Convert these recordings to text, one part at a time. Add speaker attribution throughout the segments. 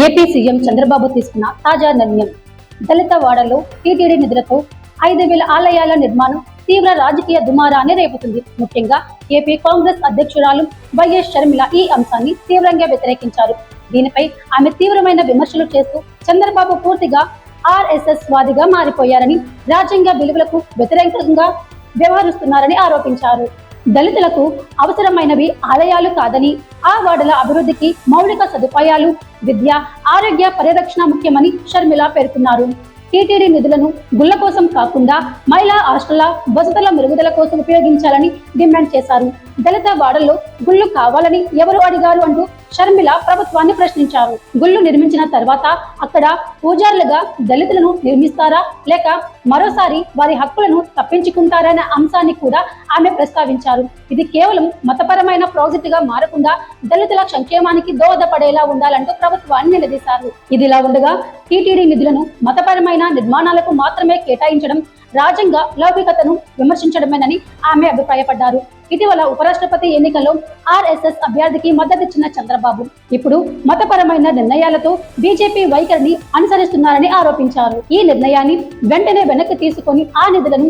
Speaker 1: AP CM Chandrababu తీసుకున్న తాజా నిర్ణయం. దళిత వాడలో టీటీడీ నిధులతో ఐదు వేల ఆలయాల నిర్మాణం తీవ్ర రాజకీయ దుమారాన్ని రేపుతుంది. ముఖ్యంగా ఏపీ కాంగ్రెస్ అధ్యక్షురాలు వైఎస్ షర్మిల ఈ అంశాన్ని తీవ్రంగా వ్యతిరేకించారు. దీనిపై ఆమె తీవ్రమైన విమర్శలు చేస్తూ చంద్రబాబు పూర్తిగా ఆర్ఎస్ఎస్ వాదిగా మారిపోయారని రాజ్యాంగ విలువలకు వ్యతిరేకంగా వ్యవహరిస్తున్నారని ఆరోపించారు. దళితులకు అవసరమైనవి ఆలయాలు కాదని ఆ వార్డుల అభివృద్ధికి మౌలిక సదుపాయాలు విద్య ఆరోగ్య పరిరక్షణ ముఖ్యమని షర్మిల పేర్కొన్నారు. టీటీడీ నిధులను గుళ్ళ కోసం కాకుండా మహిళా హాస్టళ్ళ వసతుల మెరుగుదల కోసం ఉపయోగించాలని డిమాండ్ చేశారు. దళిత వాడల్లో గుళ్ళు కావాలని ఎవరు అడిగారు అంటూ షర్మిల ప్రభుత్వాన్ని ప్రశ్నించారు. గుళ్ళు నిర్మించిన తర్వాత అక్కడ పూజారులుగా దళితులను నిర్మిస్తారా? లేక మరోసారి వారి హక్కులను తప్పించుకుంటారనే అంశాన్ని కూడా ఆమె ప్రస్తావించారు. ఇది కేవలం మతపరమైన ప్రాజెక్ట్గా మారకుండా దళితుల సంక్షేమానికి దోహదపడేలా ఉండాలంటూ ప్రభుత్వాన్ని నిలదీశారు. ఇదిలా ఉండగా టీటీడీ నిధులను మతపరమైన నిర్మాణాలకు మాత్రమే కేటాయించడం రాజ్యాంగ లౌకికతను విమర్శించడమేనని ఆమె అభిప్రాయపడ్డారు. ఇటీవల ఉపరాష్ట్రపతి ఎన్నికల్లో ఆర్ఎస్ఎస్ అభ్యర్థికి మద్దతిచ్చిన చంద్రబాబు. ఇప్పుడు మతపరమైన నిర్ణయాలతో బీజేపీ వైఖరిని అనుసరిస్తున్నారని ఆరోపించారు. ఈ నిర్ణయాన్ని వెంటనే వెనక్కి తీసుకొని ఆ నిధులను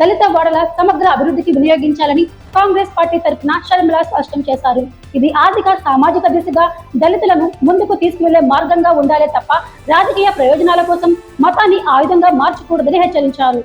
Speaker 1: దళిత వాడల సమగ్ర అభివృద్ధికి వినియోగించాలని కాంగ్రెస్ పార్టీ తరఫున షర్మిల స్పష్టం చేశారు. ఇది ఆర్థిక సామాజిక దిశగా దళితులను ముందుకు తీసుకువెళ్ళే మార్గంగా ఉండాలే తప్ప రాజకీయ ప్రయోజనాల కోసం మతాన్ని ఆయుధంగా మార్చకూడదని హెచ్చరించారు.